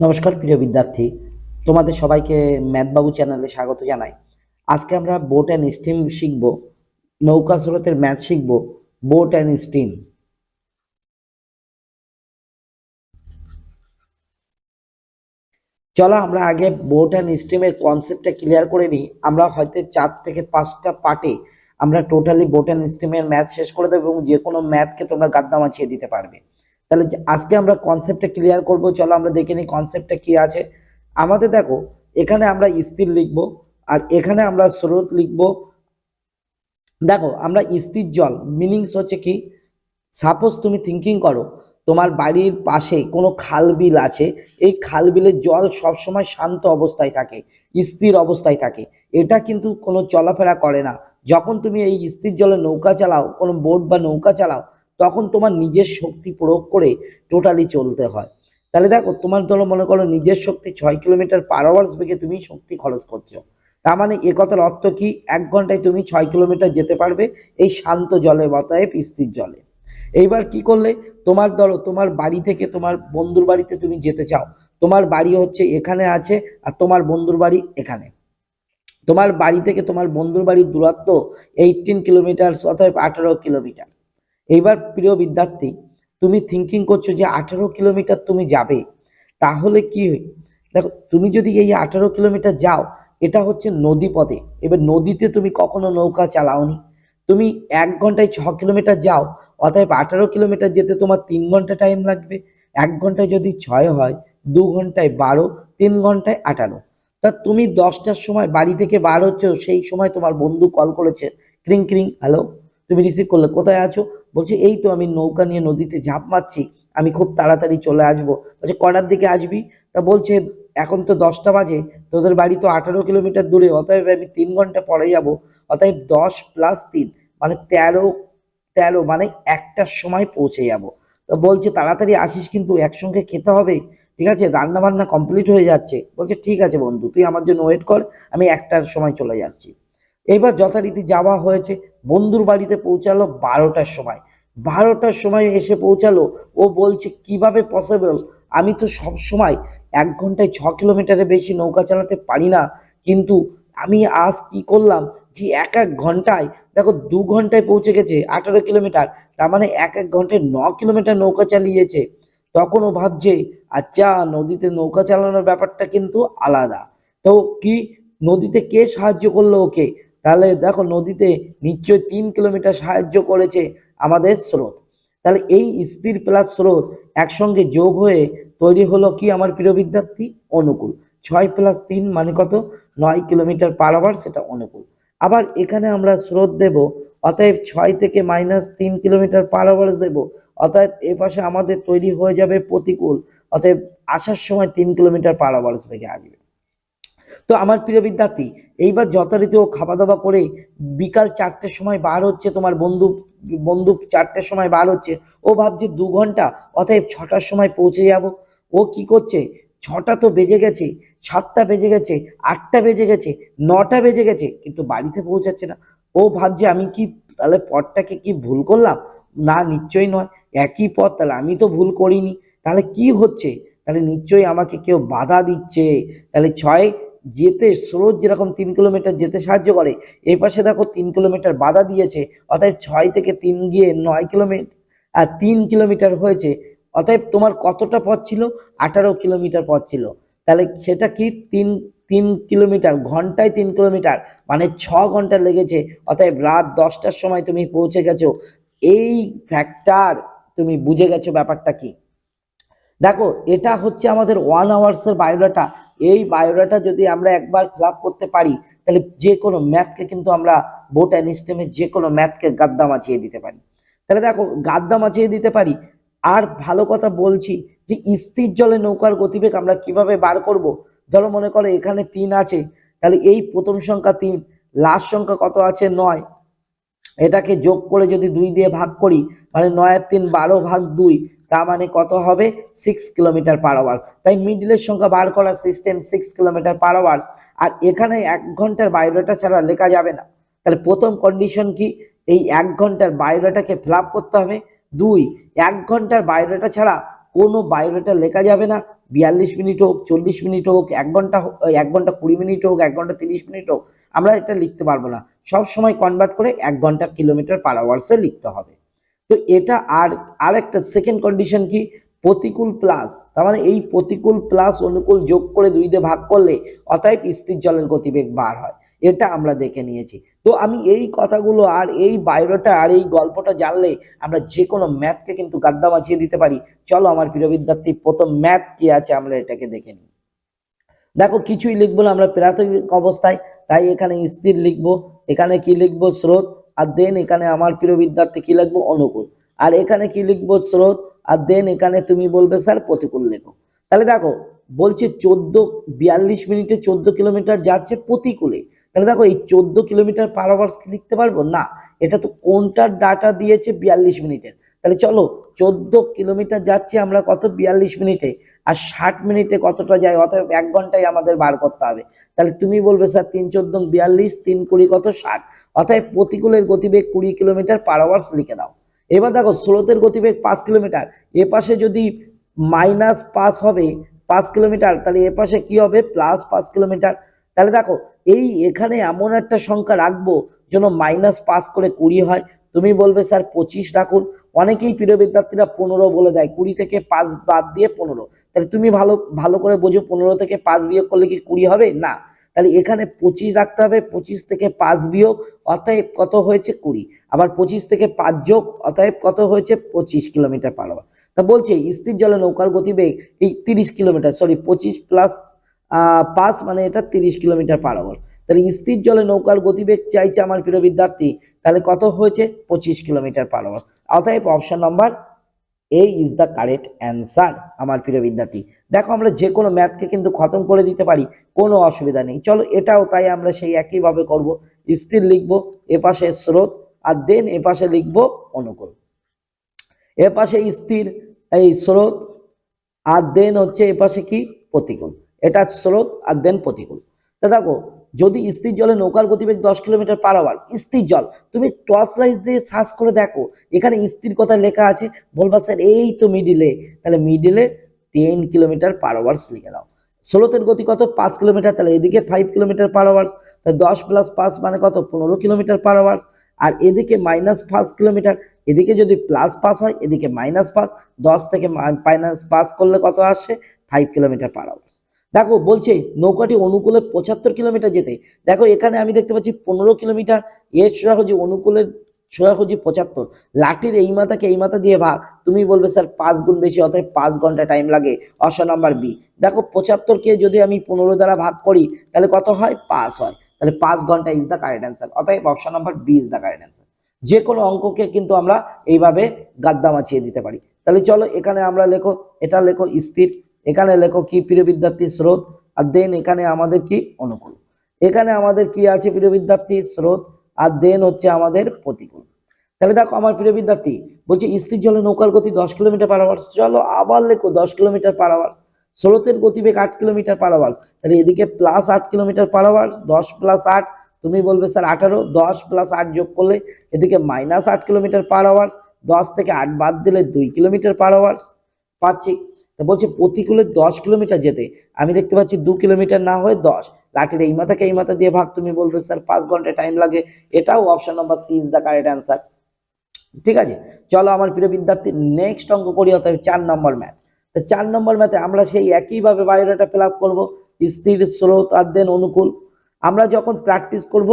নমস্কার, প্রিয় বিদ্যার্থী। তোমাদের সবাইকে ম্যাথবাবু চ্যানেলে স্বাগত জানাই। আজকে আমরা বোট অ্যান্ড স্টিম শিখব, নৌকা স্রোতের ম্যাথ শিখব বোট অ্যান্ড স্টিম চলো আমরা আগে বোট অ্যান্ড স্টিমের কনসেপ্টটা ক্লিয়ার করে নিই। আমরা হয়তো চার থেকে পাঁচটা পার্টে আমরা টোটালি বোট অ্যান্ড স্টিমের ম্যাথ শেষ করে দেবো এবং যে কোনো ম্যাথকে তোমরা গাদ্দা মাছিয়ে দিতে পারবে। তাহলে আজকে আমরা কনসেপ্টটা ক্লিয়ার করব, চলো আমরা দেখে নিই কনসেপ্টটা কি আছে। আমাদের দেখো, এখানে আমরা স্থির লিখব, আর এখানে আমরা স্রোত লিখব। দেখো, আমরা স্থির জল মিনিংস হচ্ছে কি? সাপোজ তুমি থিঙ্কিং করো, তোমার বাড়ির পাশে কোনো খাল বিল আছে, এই খাল বিলের জল সবসময় শান্ত অবস্থায় থাকে, স্থির অবস্থায় থাকে। এটা কিন্তু কোনো চলাফেরা করে না। যখন তুমি এই স্থির জলে নৌকা চালাও, কোনো বোট বা নৌকা চালাও তখন তোমার নিজের শক্তি প্রয়োগ করে টোটালি চলতে হয়। তাহলে দেখো, তোমার ধরো মনে করো নিজের শক্তি ছয় কিলোমিটার পার আওয়ার্স বেগে তুমি শক্তি খরচ করছ। তার মানে এ কথার অর্থ কি? এক ঘন্টায় তুমি ছয় কিলোমিটার যেতে পারবে এই শান্ত জলে, বতায় স্থির জলে। এইবার কি করলে? তোমার ধরো, তোমার বাড়ি থেকে তোমার বন্ধুর বাড়িতে তুমি যেতে চাও। তোমার বাড়ি হচ্ছে এখানে আছে আর তোমার বন্ধুর বাড়ি এখানে। তোমার বাড়ি থেকে তোমার বন্ধুর বাড়ির দূরত্ব এইটিন কিলোমিটার অথবা আঠারো কিলোমিটার এইবার প্রিয় বিদ্যার্থী, তুমি থিঙ্কিং করছ যে আঠারো কিলোমিটার তুমি যাবে, তাহলে কি দেখো, তুমি যদি এই আঠারো কিলোমিটার যাও, এটা হচ্ছে নদী পথে এবার নদীতে তুমি কখনো নৌকা চালাওনি। তুমি এক ঘন্টায় ছ কিলোমিটার যাও, অতএব আঠারো কিলোমিটার যেতে তোমার তিন ঘণ্টা টাইম লাগবে। এক ঘন্টায় যদি ছয় হয়, দু ঘন্টায় বারো, তিন ঘন্টায় আঠারো। তা তুমি দশটার সময় বাড়ি থেকে বার হচ্ছো, সেই সময় তোমার বন্ধু কল করেছে, ক্রিং ক্রিং হ্যালো তুমি রিসিভ করলে। কোথায় আছো? বলছে, এই তো আমি নৌকা নিয়ে নদীতে ঝাঁপ মারছি, আমি খুব তাড়াতাড়ি চলে আসব। বলছে, কটার দিকে আসবি? তা বলছে, এখন তো দশটা বাজে, তোদের বাড়ি তো আঠারো কিলোমিটার দূরে, অতএব আমি তিন ঘণ্টা পরে যাব। অতএব দশ প্লাস তিন মানে তেরো তেরো মানে একটার সময় পৌঁছে যাব। তো বলছে, তাড়াতাড়ি আসিস কিন্তু, একসঙ্গে খেতে হবে। ঠিক আছে রান্না বান্না কমপ্লিট হয়ে যাচ্ছে। বলছে, ঠিক আছে বন্ধু, তুই আমার জন্য ওয়েট কর, আমি একটার সময় চলে যাচ্ছি। এইবার যথারীতি যাওয়া হয়েছে। বন্ধুর বাড়িতে পৌঁছালো বারোটার সময়। বারোটার সময় এসে পৌঁছালো, ও বলছে, কীভাবে পসিবল আমি তো সব সময় এক ঘন্টায় ছ কিলোমিটারের বেশি নৌকা চালাতে পারি না। কিন্তু আমি আজ কি করলাম যে এক এক ঘন্টায়, দেখো দু ঘন্টায় পৌঁছে গেছে আঠারো কিলোমিটার তার মানে এক এক ঘন্টায় ন কিলোমিটার নৌকা চালিয়েছে। তখন ও ভাবছে আচ্ছা নদীতে নৌকা চালানোর ব্যাপারটা কিন্তু আলাদা। তো কি, নদীতে কে সাহায্য করল ওকে? তাহলে দেখো নদীতে নিশ্চয়ই তিন কিলোমিটার সাহায্য করেছে আমাদের স্রোত। তাহলে এই স্থির প্লাস স্রোত একসঙ্গে যোগ হয়ে তৈরি হলো কি আমার প্রিয় বিদ্যার্থী? অনুকূল। ছয় প্লাস তিন মানে কত? নয় কিলোমিটার পার আওয়ার সেটা অনুকূল। আবার এখানে আমরা স্রোত দেব, অতএব ছয় থেকে মাইনাস তিন কিলোমিটার পার আওয়ার্স দেবো। অতএব এ পাশে আমাদের তৈরি হয়ে যাবে প্রতিকূল। অতএব আসার সময় তিন কিলোমিটার পার আওয়ার্স বেগে আসবে। তো আমার প্রিয় বিদ্যার্থী, এইবার যথারীতি ও খাওয়া দাওয়া করে বিকাল চারটের সময় বার হচ্ছে তোমার বন্ধু বন্ধু চারটের সময় বার হচ্ছে। ও ভাবছে দু ঘণ্টা, অতএব ছটার সময় পৌঁছে যাব। ও কি করছে? ছটা তো বেজে গেছে, সাতটা বেজে গেছে, আটটা বেজে গেছে, নটা বেজে গেছে, কিন্তু বাড়িতে পৌঁছাচ্ছে না। ও ভাবছে আমি কি, তাহলে পথটাকে কি ভুল করলাম? না, নিশ্চয়ই নয়। একই পথ, তাহলে আমি তো ভুল করিনি। তাহলে কি হচ্ছে? তাহলে নিশ্চয়ই আমাকে কেউ বাধা দিচ্ছে। তাহলে ছয় যেতে স্রোত যেরকম তিন কিলোমিটার যেতে সাহায্য করে, এই পাশে দেখো তিন কিলোমিটার বাধা দিয়েছে, অতএব ছয় থেকে তিন গিয়ে নয় কিলোমিটার আর তিন কিলোমিটার হয়েছে। অতএব তোমার কতটা পথ ছিল? আঠারো কিলোমিটার পথ ছিল। তাহলে সেটা কি? তিন তিন কিলোমিটার, ঘন্টায় তিন কিলোমিটার মানে ছ ঘণ্টা লেগেছে। অতএব রাত দশটার সময় তুমি পৌঁছে গেছো। এই ফ্যাক্টর তুমি বুঝে গেছো ব্যাপারটা কি? দেখো, এটা হচ্ছে আমাদের ওয়ান আওয়ার্সের বায়োডাটা এই বায়োডাটা যদি আমরা একবার ফিল করতে পারি, তাহলে যে কোনো ম্যাথকে কিন্তু আমরা বোট অ্যান্ড স্টেমের যে কোনো ম্যাথকে গাদ্দা মাছিয়ে দিতে পারি। তাহলে দেখো, গাদ্দা মাছিয়ে দিতে পারি। আর ভালো কথা বলছি যে, স্থির জলে নৌকার গতিবেগ আমরা কীভাবে বার করব? ধরো মনে করো এখানে তিন আছে, তাহলে এই প্রথম সংখ্যা তিন লাস্ট সংখ্যা কত আছে? নয়। এটাকে যোগ করে যদি দুই দিয়ে ভাগ করি মানে নয়ের তিন বারো ভাগ দুই তা মানে কত হবে? সিক্স কিলোমিটার পার আওয়ার তাই মিডিলের সংখ্যা বার করার system six kilometer per hours আর এখানে এক ঘণ্টার বায়োডাটা ছাড়া লেখা যাবে না। তাহলে প্রথম কন্ডিশন কি? এই এক ঘণ্টার বায়োডাটাকে ফিল করতে হবে। দুই, এক ঘণ্টার বায়োডাটা ছাড়া কোনো বায়োডাটা লেখা যাবে না। বিয়াল্লিশ মিনিট হোক, চল্লিশ মিনিট হোক, এক ঘণ্টা এক ঘণ্টা কুড়ি মিনিট হোক, এক ঘণ্টা তিরিশ মিনিট হোক, আমরা এটা লিখতে পারব না। সব সময় কনভার্ট করে এক ঘণ্টা কিলোমিটার পার আওয়ার্সে লিখতে হবে। তো এটা আর আর একটা সেকেন্ড কন্ডিশন কি? প্রতিকূল প্লাস তার মানে এই প্রতিকূল প্লাস অনুকূল যোগ করে দুই দিয়ে ভাগ করলে, অতএব স্থির জলের গতিবেগ বার হয়। এটা আমরা দেখে নিয়েছি। তো আমি এই কথাগুলো আর এই বায়োটা আর এই গল্পটা জানলে আমরা যে কোনো ম্যাথকে কিন্তু গাদ্দা বাঁচিয়ে দিতে পারি। চলো আমার প্রিয় বিদ্যার্থী, প্রথম ম্যাথ কি আছে আমরা এটাকে দেখে নিই। দেখো, কিছুই লিখব না আমরা, প্রাথমিক অবস্থায়, তাই এখানে স্থির লিখব। এখানে কি লিখব? স্রোত। আর দেন এখানে আমার প্রিয় বিদ্যার্থী কি লিখব? অনুকূল। আর এখানে কি লিখব? স্রোত। আর দেন এখানে তুমি বলবে, স্যার, প্রতিকূল লেখো। তাহলে দেখো, বলছে চোদ্দ, বিয়াল্লিশ মিনিটে চোদ্দ কিলোমিটার যাচ্ছে প্রতিকূলে। তাহলে দেখো এই চোদ্দ কিলোমিটার পার আওয়ার্স লিখতে পারব? না, এটা তো কোনটার ডাটা দিয়েছে বিয়াল্লিশ মিনিটের। তাহলে চলো, চোদ্দ কিলোমিটার যাচ্ছে আমরা কত? বিয়াল্লিশ মিনিটে। আর ষাট মিনিটে কতটা যায়? অতএব এক ঘন্টায় আমাদের বার করতে হবে। তাহলে তুমি বলবে, স্যার, তিন চোদ্দ বিয়াল্লিশ, তিন কুড়ি কত? ষাট। অতএব প্রতিকূলের গতিবেগ কুড়ি কিলোমিটার পার আওয়ার্স লিখে দাও। এবার দেখো, স্রোতের গতিবেগ পাঁচ কিলোমিটার। এ পাশে যদি মাইনাস পাস হবে, পাঁচ কিলোমিটার, তাহলে এ পাশে কি হবে? প্লাস পাঁচ কিলোমিটার। তাহলে দেখো এই এখানে এমন একটা সংখ্যা রাখব যেন মাইনাস পাস করে কুড়ি হয়। তুমি বলবে, স্যার, পঁচিশ রাখুন। অনেকেই প্রিয় বিদ্যার্থীরা পনেরো বলে দেয়। কুড়ি থেকে পাঁচ বাদ দিয়ে পনেরো। তাহলে তুমি ভালো ভালো করে বোঝো, পনেরো থেকে পাঁচ বিয়োগ করলে কি কুড়ি হবে? না। তাহলে এখানে পঁচিশ রাখতে হবে, পঁচিশ থেকে পাঁচ বিয়োগ, অতএব কত হয়েছে কুড়ি। আবার পঁচিশ থেকে পাঁচ যোগ, অতএব কত হয়েছে? পঁচিশ কিলোমিটার পার তা বলছে, স্থির জলে নৌকার গতিবেগ এই তিরিশ কিলোমিটার সরি পঁচিশ প্লাস পাঁচ মানে এটা তিরিশ কিলোমিটার পার আওয়ার তাহলে স্থির জলে নৌকার গতিবেগ চাইছে আমার প্রিয় বিদ্যার্থী, তাহলে কত হয়েছে? পঁচিশ কিলোমিটার পার আওয়ার অতএব option number A is the correct answer আমার প্রিয় বিদ্যার্থী। দেখো আমরা যে কোনো ম্যাথকে কিন্তু খতম করে দিতে পারি, কোনো অসুবিধা নেই। চলো এটাও তাই আমরা সেই একইভাবে করব। স্থির লিখব, এ পাশে স্রোত, আর দেন এ পাশে লিখব অনুকূল। এ পাশে স্থির, এই স্রোত, আর দেন হচ্ছে এ পাশে কি? প্রতিকূল। এটা স্রোত আর দেন প্রতিকূল। তা দেখো, যদি স্থির জলে নৌকার গতিবেগ দশ কিলোমিটার পার আওয়ার স্থির জল, তুমি টর্চ লাইট দিয়ে সার্চ করে দেখো, এখানে স্থির কথা লেখা আছে, বলবা স্যার এই তো মিডিলে তাহলে মিডিলে টেন কিলোমিটার পার আওয়ার্স লিখে দাও। স্রোতের গতি কত? পাঁচ কিলোমিটার, তাহলে এদিকে ফাইভ কিলোমিটার পার আওয়ার্স তাহলে দশ প্লাস পাঁচ মানে কত? পনেরো কিলোমিটার পার আওয়ার্স আর এদিকে মাইনাস পাঁচ কিলোমিটার, এদিকে যদি প্লাস পাস হয়, এদিকে মাইনাস পাস দশ থেকে মাইনাস পাস করলে কত আসছে ফাইভ কিলোমিটার পার আওয়ার্স দেখো, বলছে নৌকাটি অনুকূলে পঁচাত্তর কিলোমিটার যেতে। দেখো, এখানে আমি দেখতে পাচ্ছি পনেরো কিলোমিটার, এর সোজাসুজি অনুকূলের সোজাসুজি পঁচাত্তর। লাঠির এই মাথাকে এই মাথা দিয়ে ভাগ। তুমি বলবে, স্যার, পাঁচ গুণ বেশি, অতএব পাঁচ ঘণ্টা টাইম লাগে। অপশন নাম্বার বি দেখো, পঁচাত্তরকে যদি আমি পনেরো দ্বারা ভাগ করি, তাহলে কত হয়? পাঁচ হয়। তাহলে পাঁচ ঘণ্টা ইজ দ্য কারেক্ট অ্যান্সার অতএব option number B is the correct answer যে কোনো অঙ্ককে কিন্তু আমরা এইভাবে গাদ্দা মাছিয়ে দিতে পারি। তাহলে চলো, এখানে আমরা লেখো, এটা লেখো স্থির। এখানে লেখো কি প্রিয় বিদ্যার্থী স্রোত? আর দেন এখানে আমাদের কি অনুকূল? এখানে আমাদের কি আছে প্রিয় বিদ্যার্থী স্রোত? আর দেন হচ্ছে আমাদের প্রতিকূল। তাহলে দেখো আমার প্রিয় বিদ্যার্থী, বলছি স্থির জলে নৌকার গতি দশ কিলোমিটার পার আওয়ার চলো আবার লেখো দশ কিলোমিটার পার আওয়ার স্রোতের গতিবেগ আট কিলোমিটার পার আওয়ার তাহলে এদিকে প্লাস আট কিলোমিটার পার আওয়ার দশ প্লাস আট। তুমি বলবে স্যার আঠারো, দশ প্লাস আট যোগ করলে এদিকে মাইনাস আট কিলোমিটার পার আওয়ার্স দশ থেকে আট বাদ দিলে দুই কিলোমিটার পার আওয়ার্স পাচ্ছি তা বলছে প্রতিকূলে দশ কিলোমিটার যেতে। আমি দেখতে পাচ্ছি দু কিলোমিটার না হয়ে দশ। লাঠির এই মাথাকে এই মাথা দিয়ে ভাগ, তুমি বলবে, স্যার, পাঁচ ঘণ্টা টাইম লাগে। এটাও option number C is the correct answer ঠিক আছে? চলো আমার প্রিয় বিদ্যার্থী নেক্সট অঙ্ক করি, অতএব চার নম্বর ম্যাথ তো চার নম্বর ম্যাথে আমরা সেই একইভাবে বায়োডাটা ফিল আপ করব। স্থির, স্রোত আর দেন অনুকূল। আমরা যখন প্র্যাকটিস করব,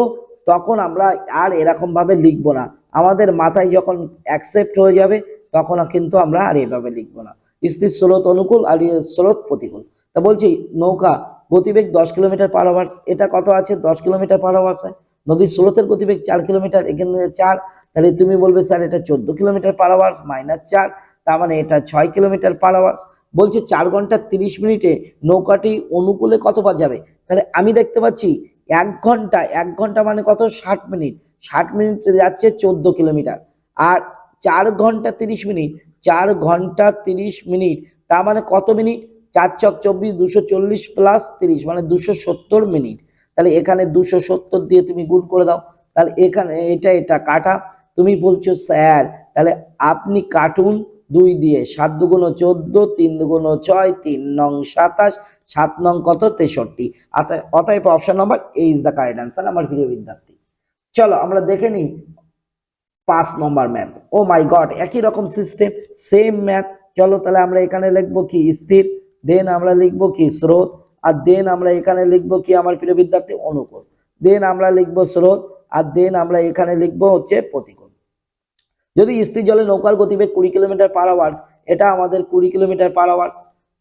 তখন আমরা আর এরকমভাবে লিখব না। আমাদের মাথায় যখন অ্যাকসেপ্ট হয়ে যাবে, তখন কিন্তু আমরা আর এভাবে লিখব না। স্থির স্রোত অনুকূল আর স্রোত প্রতিকূল। তা বলছি, নৌকা গতিবেগ দশ কিলোমিটার পার আওয়ার্স এটা কত আছে? দশ কিলোমিটার পার আওয়ার্স হয় নদীর স্রোতের গতিবেগ চার কিলোমিটার, এখানে চার। তাহলে তুমি বলবে, স্যার, এটা চোদ্দ কিলোমিটার পার আওয়ার্স মাইনাস চার, তার মানে এটা ছয় কিলোমিটার পার আওয়ার্স বলছে, চার ঘণ্টা তিরিশ মিনিটে নৌকাটি অনুকূলে কতবার যাবে? তাহলে আমি দেখতে পাচ্ছি, এক ঘণ্টা এক ঘণ্টা মানে কত? ষাট মিনিট। ষাট মিনিটে যাচ্ছে চোদ্দ কিলোমিটার। আর চার ঘণ্টা তিরিশ মিনিট চার ঘণ্টা তিরিশ মিনিট। তার মানে কত মিনিট? চার চক চব্বিশ, দুশো চল্লিশ প্লাস তিরিশ মানে দুশো সত্তর মিনিট। তাহলে এখানে দুশো সত্তর দিয়ে তুমি গুণ করে দাও। তাহলে এখানে এটা এটা কাটা। তুমি বলছো, স্যার, তাহলে আপনি কাটুন দুই দিয়ে সাত দুগুণ চোদ্দ, তিন দুগুণ ছয়, তিন নং সাতাশ, সাত নং কত? তেষট্টি। অতএব- option number A is the correct answer আমার প্রিয় বিদ্যার্থী। চলো, আমরা দেখে নিই পাঁচ নম্বর ম্যাথ ও মাই গড একই রকম সিস্টেম সেম ম্যাথ চলো তাহলে আমরা এখানে লিখব কি? স্থির। দেন আমরা লিখব কি? স্রোত। আর দেন আমরা এখানে লিখব কি? আমার প্রিয় বিদ্যার্থী, অনুকূল। দেন আমরা লিখব স্রোত। আর দেন আমরা এখানে লিখব হচ্ছে প্রতিকূল। যদি স্থির জলে নৌকার গতিবেগ কুড়ি কিলোমিটার পার আওয়ার্স এটা আমাদের কুড়ি কিলোমিটার পার আওয়ার্স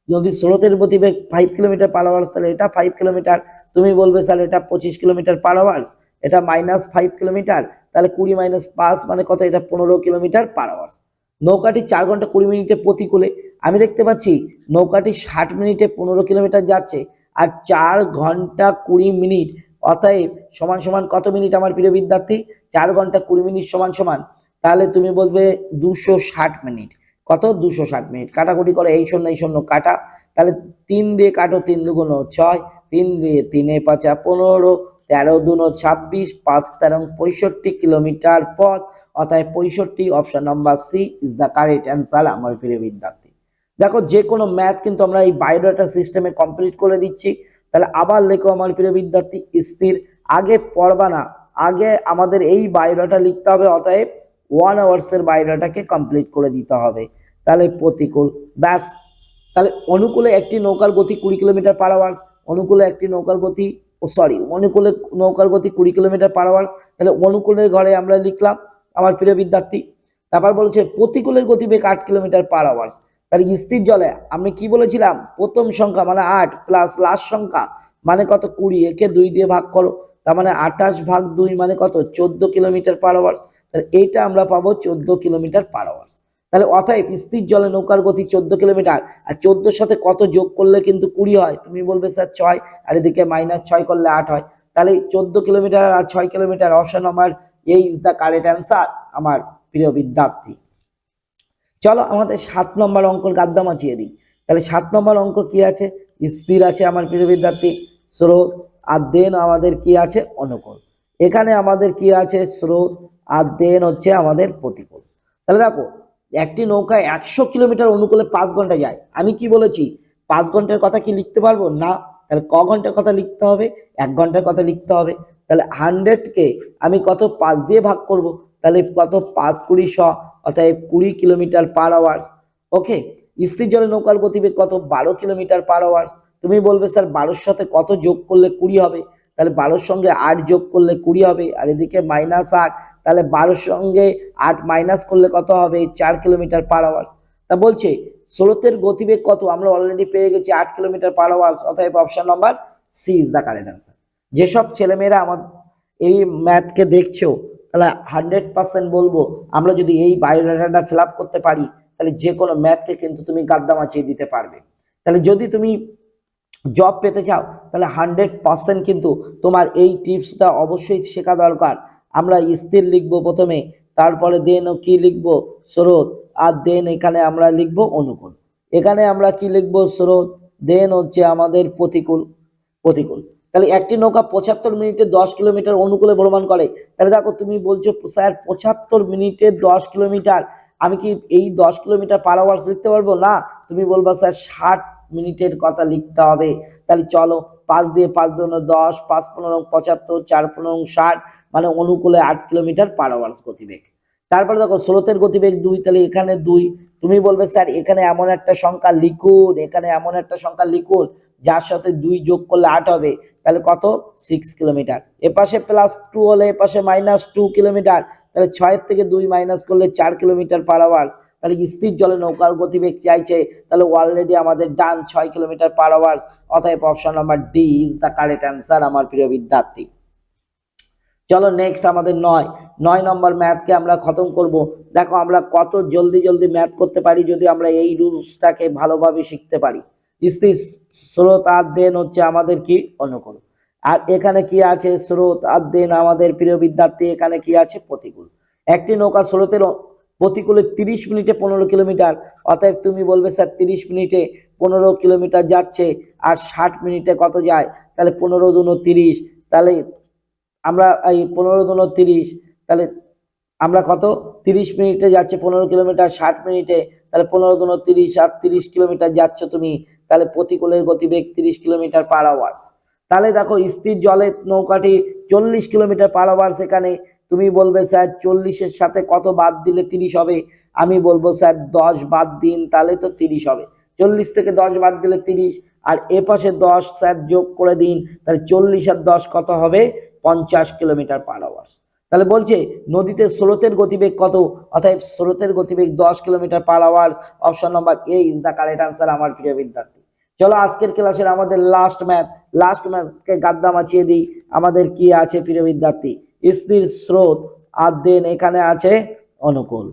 যদি স্রোতের গতিবেগ ফাইভ কিলোমিটার পার আওয়ার্স তাহলে এটা ফাইভ কিলোমিটার। তুমি বলবে, স্যার, এটা পঁচিশ কিলোমিটার পার আওয়ার্স এটা মাইনাস ফাইভ কিলোমিটার তাহলে কুড়ি মাইনাস পাঁচ মানে কত? এটা পনেরো কিলোমিটার পার আওয়ার্স নৌকাটি চার ঘণ্টা কুড়ি মিনিটে প্রতিকূলে। আমি দেখতে পাচ্ছি নৌকাটি ষাট মিনিটে পনেরো কিলোমিটার যাচ্ছে আর চার ঘণ্টা কুড়ি মিনিট, অতএব সমান সমান কত মিনিট আমার প্রিয় বিদ্যার্থী? চার ঘণ্টা কুড়ি মিনিট সমান সমান, তাহলে তুমি বলবে দুশো ষাট মিনিট। কত? দুশো ষাট মিনিট। কাটাকুটি করে, এই শূন্য এই শূন্য, কাটা। তাহলে তিন দিয়ে কাটো, তিন দুগুণ ছয়, তিন দিয়ে তিনে পাঁচা, পনেরো তেরো দুনো ছাব্বিশ, পাঁচ তেরো পঁয়ষট্টি কিলোমিটার পথ। অতএব পঁয়ষট্টি option number C is the correct answer আমার প্রিয় বিদ্যার্থী। দেখো, যে কোনো ম্যাথ কিন্তু আমরা এই বায়োডাটা সিস্টেমে কমপ্লিট করে দিচ্ছি। তাহলে আবার লেখো, আমার প্রিয় বিদ্যার্থী, স্থির। আগে পড়বা না, আগে আমাদের এই বায়োডাটা লিখতে হবে, অতএব ওয়ান আওয়ার্সের বায়োডাটাকে কমপ্লিট করে দিতে হবে। তাহলে প্রতিকূল, ব্যাস। তাহলে অনুকূলে একটি নৌকার গতি কুড়ি কিলোমিটার পার আওয়ার্স অনুকূলে একটি নৌকার গতি ও সরি অনুকূলে নৌকার গতি কুড়ি কিলোমিটার পার আওয়ার্স তাহলে অনুকূলের ঘরে আমরা লিখলাম আমার প্রিয় বিদ্যার্থী, তারপর বলছে প্রতিকূলের গতিবেগ আট কিলোমিটার পার আওয়ার্স তাহলে স্থির জলে আমি কি বলেছিলাম? প্রথম সংখ্যা মানে আট প্লাস লাস্ট সংখ্যা মানে কত? কুড়ি, একে দুই দিয়ে ভাগ করো, তার মানে আঠাশ ভাগ দুই মানে কত? চোদ্দ কিলোমিটার পার আওয়ার্স তাহলে এইটা আমরা পাবো চোদ্দ কিলোমিটার পার আওয়ার্স তাহলে অতএব স্থির জলে নৌকার গতি চোদ্দ কিলোমিটার, আর চোদ্দোর সাথে কত যোগ করলে কিন্তু কুড়ি হয়? তুমি বলবে, স্যার, ছয়। আর এদিকে মাইনাস ছয় করলে আট হয়। তাহলে চোদ্দ কিলোমিটার আর ছয় কিলোমিটার অপশন আমার এই ইজ দ্য কারেক্ট অ্যান্সার আমার প্রিয় বিদ্যার্থী। চলো আমাদের সাত নম্বর অঙ্কর গাদ্দা মাছিয়ে দিই। তাহলে সাত নম্বর অঙ্ক কি আছে? স্থির আছে আমার প্রিয় বিদ্যার্থী। স্রোত আর দেন আমাদের কি আছে? অনুকূল। এখানে আমাদের কি আছে? স্রোত আর দেন হচ্ছে আমাদের প্রতিকূল। তাহলে দেখো একটি নৌকা একশো কিলোমিটার অনুকূলে পাঁচ ঘণ্টা যায়। আমি কি বলেছি? পাঁচ ঘণ্টার কথা কি লিখতে পারব? না। তাহলে ক ঘণ্টার কথা লিখতে হবে? এক ঘণ্টার কথা লিখতে হবে। তাহলে হান্ড্রেডকে আমি কত পাঁচ দিয়ে ভাগ করব? তাহলে কত পাঁচ কুড়ি শ অর্থাৎ কুড়ি কিলোমিটার পার আওয়ার্স ওকে স্থির জলে নৌকার গতিবেগ কত? বারো কিলোমিটার পার আওয়ার্স তুমি বলবে, স্যার, বারোর সাথে কত যোগ করলে কুড়ি হবে? তাহলে বারোর সঙ্গে আট যোগ করলে কুড়ি হবে, আর এদিকে মাইনাস আট, তাহলে বারোর সঙ্গে আট মাইনাস করলে কত হবে? চার কিলোমিটার পার আওয়ার তা বলছে, স্রোতের গতিবেগ কত? আমরা অলরেডি পেয়ে গেছি আট কিলোমিটার পার আওয়ার্স অতএব option number C is the correct answer যেসব ছেলেমেয়েরা আমার এই ম্যাথকে দেখছ, তাহলে হান্ড্রেড পার্সেন্ট বলব, আমরা যদি এই বায়োডাটাটা ফিল করতে পারি, তাহলে যে কোনো ম্যাথকে কিন্তু তুমি গাদ্দা মাছিয়ে দিতে পারবে। তাহলে যদি তুমি জব পেতে চাও, তাহলে হান্ড্রেড পার্সেন্ট কিন্তু তোমার এই টিপসটা অবশ্যই শেখা দরকার। আমরা স্থির লিখব প্রথমে, তারপরে দেন ও কি লিখব? স্রোত। আর দেন এখানে আমরা লিখব অনুকূল। এখানে আমরা কি লিখব? স্রোত। দেন হচ্ছে আমাদের প্রতিকূল প্রতিকূল। তাহলে একটি নৌকা পঁচাত্তর মিনিটে দশ কিলোমিটার অনুকূলে ভ্রমণ করে। তাহলে দেখো তুমি বলছো, স্যার, পঁচাত্তর মিনিটে দশ কিলোমিটার? আমি কি এই দশ কিলোমিটার পার আওয়ার্স লিখতে পারব? না। তুমি বলবা, স্যার, ষাট মিনিটের কথা লিখতে হবে। তাহলে চলো, পাঁচ দিয়ে পাঁচ দুনো দশ, পাঁচ পনেরো, পঁচাত্তর, চার পনেরো, ষাট মানে অনুকূলে আট কিলোমিটার পার আওয়ার্স গতিবেগ। তারপরে দেখো, স্রোতের গতিবেগ দুই, তাহলে এখানে দুই। তুমি বলবে, স্যার, এখানে এমন একটা সংখ্যা লিখুন, এখানে এমন একটা সংখ্যা লিখুন, যার সাথে দুই যোগ করলে আট হবে। তাহলে কত? Six kilometer. এপাশে প্লাস টু হলে, এপাশে মাইনাস টু কিলোমিটার। তাহলে ছয়ের থেকে দুই মাইনাস করলে চার কিলোমিটার পার আওয়ার্স তাহলে স্থির জলে নৌকার গতিবেগ চাইছে? তাহলে অলরেডি আমাদের ডান ছয় কিলোমিটার পার আওয়ার্স অতএব option number D is the correct answer আমার প্রিয় বিদ্যার্থী। চলো নেক্সট আমাদের নয়। নয় নম্বর ম্যাথকে আমরা খতম করব। দেখো আমরা কত জলদি জলদি ম্যাথ করতে পারি যদি আমরা এই রুলসটাকে ভালোভাবে শিখতে পারি। স্থির স্রোত আর দেন হচ্ছে আমাদের কি? অনুকূল। আর এখানে কি আছে? স্রোত আর দেন আমাদের প্রিয় বিদ্যার্থী, এখানে কি আছে? প্রতিকূল। একটি নৌকা স্রোতের প্রতিকূলে তিরিশ মিনিটে পনেরো কিলোমিটার, অতএব তুমি বলবে, স্যার, তিরিশ মিনিটে পনেরো কিলোমিটার যাচ্ছে আর ষাট মিনিটে কত যায়? তাহলে পনেরো দুনো তিরিশ, তাহলে আমরা এই পনেরো দুনো তিরিশ, তাহলে আমরা কত? তিরিশ মিনিটে যাচ্ছে পনেরো কিলোমিটার, ষাট মিনিটে, তাহলে পনেরো দুনো তিরিশ আর তিরিশ কিলোমিটার যাচ্ছ তুমি, তাহলে প্রতিকূলের গতিবেগ তিরিশ কিলোমিটার পার আওয়ার্স তাহলে দেখো, স্থির জলে নৌকাটি চল্লিশ কিলোমিটার পার আওয়ার্স এখানে তুমি বলবে, স্যার, চল্লিশের সাথে কত বাদ দিলে তিরিশ হবে? আমি বলব, স্যার, দশ বাদ দিন, তাহলে তো তিরিশ হবে। চল্লিশ থেকে দশ বাদ দিলে তিরিশ, আর এ পাশে দশ, স্যার, যোগ করে দিন, তাহলে চল্লিশ আর দশ কত হবে? পঞ্চাশ কিলোমিটার পার আওয়ার্স তাহলে বলছে, নদীতে স্রোতের গতিবেগ কত? অতএব স্রোতের গতিবেগ দশ kilometer per hours option number A is the correct answer আমার প্রিয় বিদ্যার্থী। চলো, আজকের ক্লাসের আমাদের লাস্ট ম্যাথ লাস্ট ম্যাথকে গাদ্দা মাছিয়ে দিই। আমাদের কি আছে, প্রিয় বিদ্যার্থী? স্থির স্রোত আর দেন এখানে আছে অনুকূল।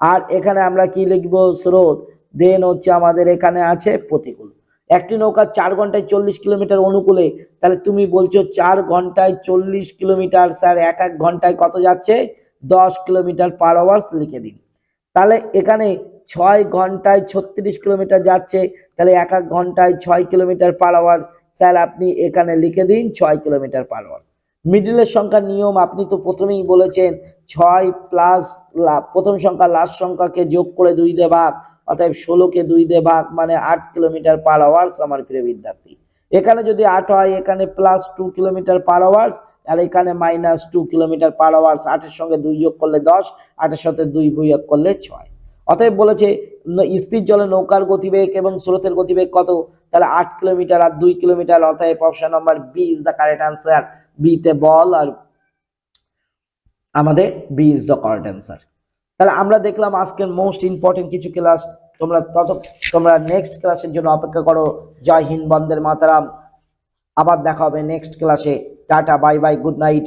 আর এখানে আমরা কি লিখব? স্রোত, দেন হচ্ছে আমাদের এখানে আছে প্রতিকূল। একটি নৌকা চার ঘন্টায় চল্লিশ কিলোমিটার অনুকূলে, তাহলে তুমি বলছো চার ঘন্টায় চল্লিশ কিলোমিটার, স্যার, এক এক ঘন্টায় কত যাচ্ছে? দশ কিলোমিটার পার আওয়ার্স লিখে দিন। তাহলে এখানে ছয় ঘন্টায় ছত্রিশ কিলোমিটার যাচ্ছে, তাহলে এক এক ঘন্টায় ছয় কিলোমিটার পার আওয়ার্স স্যার, আপনি এখানে লিখে দিন ছয় কিলোমিটার পার আওয়ার্স মিডিলের সংখ্যার নিয়ম, আপনি তো প্রথমেই বলেছেন, ছয় প্লাস প্রথম সংখ্যা লাস্ট সংখ্যাকে যোগ করে দুই দে ভাগ, অতএব ষোলোকে দুই দে ভাগ মানে আট কিলোমিটার পার আওয়ার্স আমার প্রিয় বিদ্যার্থী। এখানে যদি আট হয়, এখানে plus two kilometer per hours আর এখানে minus two kilometer per hours আটের সঙ্গে দুই যোগ করলে দশ, আটের সাথে দুই বিয়োগ করলে ছয়। অতএব বলেছে স্থির জলে নৌকার গতিবেগ এবং স্রোতের গতিবেগ কত? তাহলে আট কিলোমিটার আর দুই কিলোমিটার অতএব option number B is the correct answer বিতে বল আর আমাদের B is the correct answer তাহলে আমরা দেখলাম আজকের মোস্ট ইম্পর্টেন্ট কিছু ক্লাস তোমরা তত, তোমরা নেক্সট ক্লাসের জন্য অপেক্ষা করো। জয় হিন্দ বন্দের মাতারাম। আবার দেখা হবে নেক্সট ক্লাসে tata bye bye good night